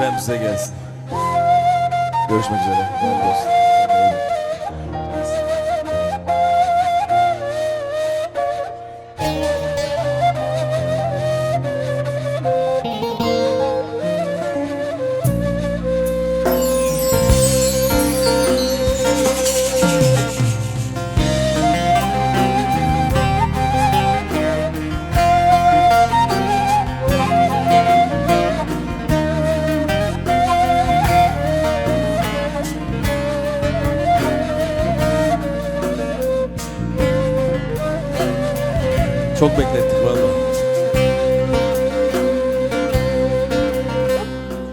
efendim size gelsin. Görüşmek üzere. Dostlar. Çok beklettik valla.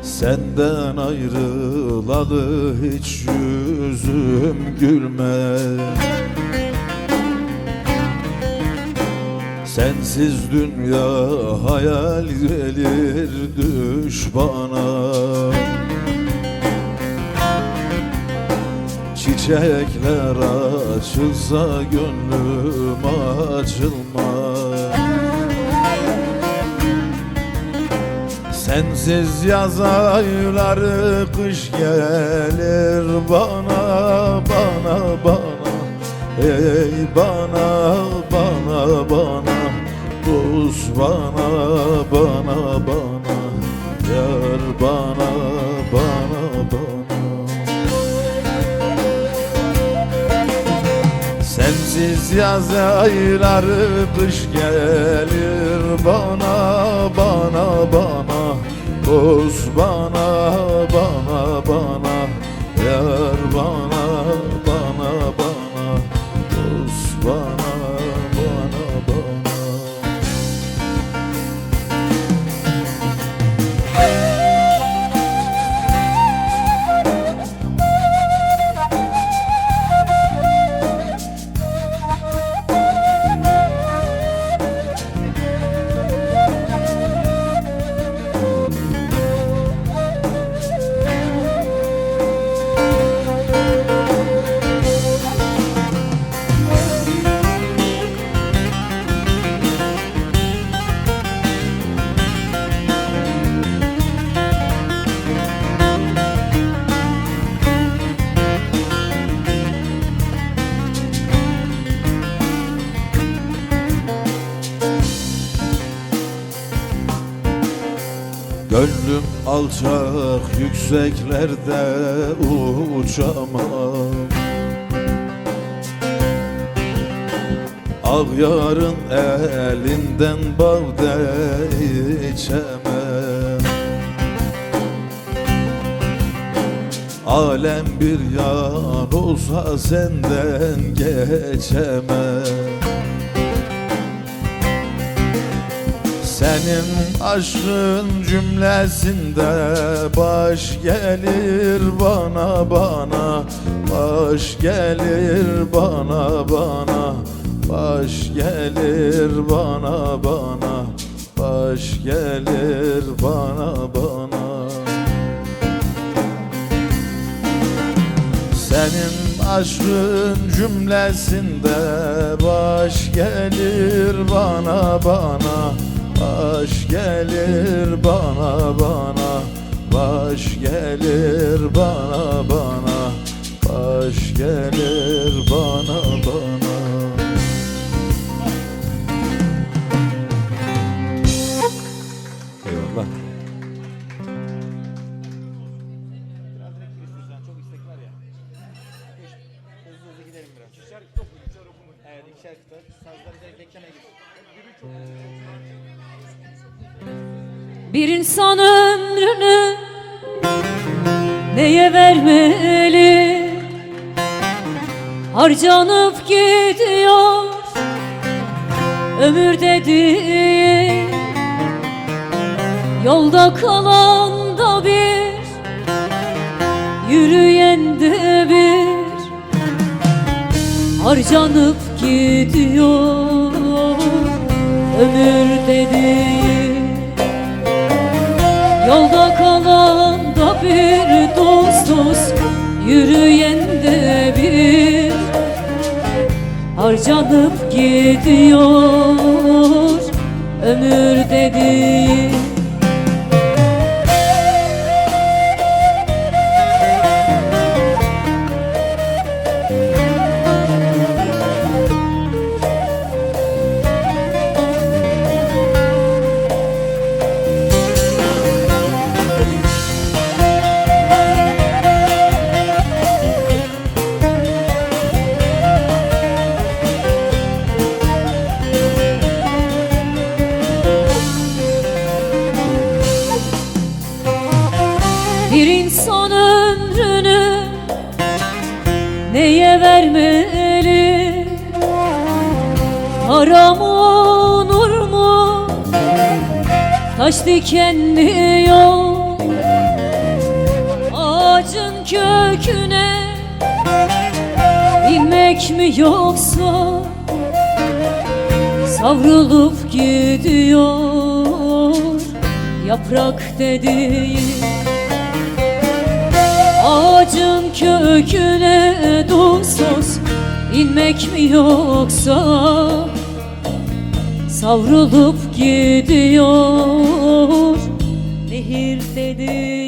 Senden ayrılalı hiç yüzüm gülme Sensiz dünya hayal gelir düş bana Çiçekler açılsa gönlüm açılmaz. Sensiz yaz ayları kış gelir bana bana bana. Ey bana bana bana. Bana bana Sensiz yaz ayları kış gelir bana bana bana. Bana bana bana Gönlüm alçak yükseklerde uçamam. Ağyarın elinden bal de içemem. Alem bir yan olsa senden geçemem Senin aşkın cümlesinde baş gelir bana bana. Baş gelir bana bana. Baş gelir bana bana. Baş gelir bana bana. Senin aşkın cümlesinde baş gelir bana bana Baş gelir bana bana. Baş gelir bana bana. Baş gelir bana bana Evet ikişer kıta. Sazlar özellikle ekleme gibi. Bir insan ömrünü neye vermeli? Harcanıp gidiyor ömür dediğin Yolda kalan da bir Yürüyen de bir Harcanıp gidiyor ömür dediğin Yolda kalan da bir dost dost Yürüyen de bir. Harcanıp gidiyor ömür dediğin son ömrünü Neye vermeli? Para mı onur mu? Taş dikenli yol? Ağacın köküne inmek mi yoksa Savrulup gidiyor? Yaprak dediğin Ağacın köküne dostuz inmek mi yoksa? Savrulup gidiyor nehir dedi.